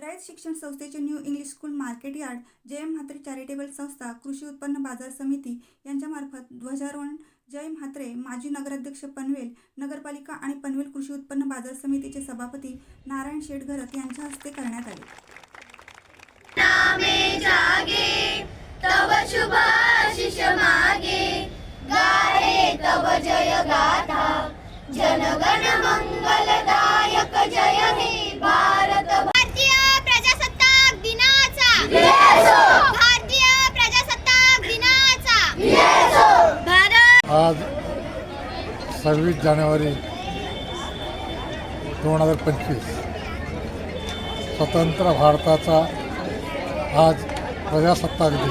रयत शिक्षण संस्थेचे New English School market yard Jai Mhatre charitable संस्था कृषी उत्पन्न बाजार समिती यांच्यामार्फत ध्वजारोहण जय म्हात्रे माजी नगराध्यक्ष पनवेल नगरपालिका आणि पनवेल कृषी उत्पन्न बाजार समितीचे सभापती नारायण शेठ घरत यांच्या हस्ते करण्यात आले. जनगण मंगलदायक जय हे सव्वीस जानेवारी दोन हजार पंचवीस. स्वतंत्र भारताचा आज प्रजासत्ताक दिन.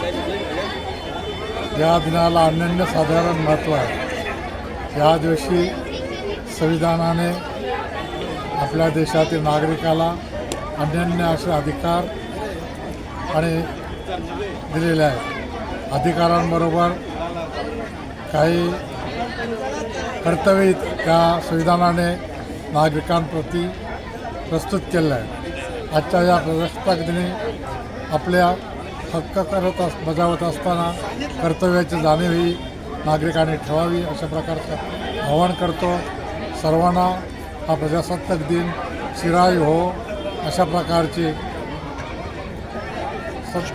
या दिनाला अनन्यसाधारण महत्त्व आहे. या दिवशी संविधानाने आपल्या देशातील नागरिकाला अनन्य असे अधिकार आणि दिलेले आहेत. अधिकारांबरोबर काही कर्तव्य त्या संविधानाने नागरिकांप्रती प्रस्तुत केलं आहे आजच्या या प्रजासत्ताक दिनी आपल्या हक्क करत अस बजावत असताना कर्तव्याची जाणीव ही नागरिकांनी ठेवावी अशा प्रकारचं आवाहन करतो. सर्वांना हा प्रजासत्ताक दिन शिराई हो अशा प्रकारची स-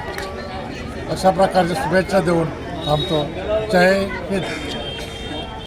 अशा प्रकारची शुभेच्छा देऊन थांबतो. जय हिंद.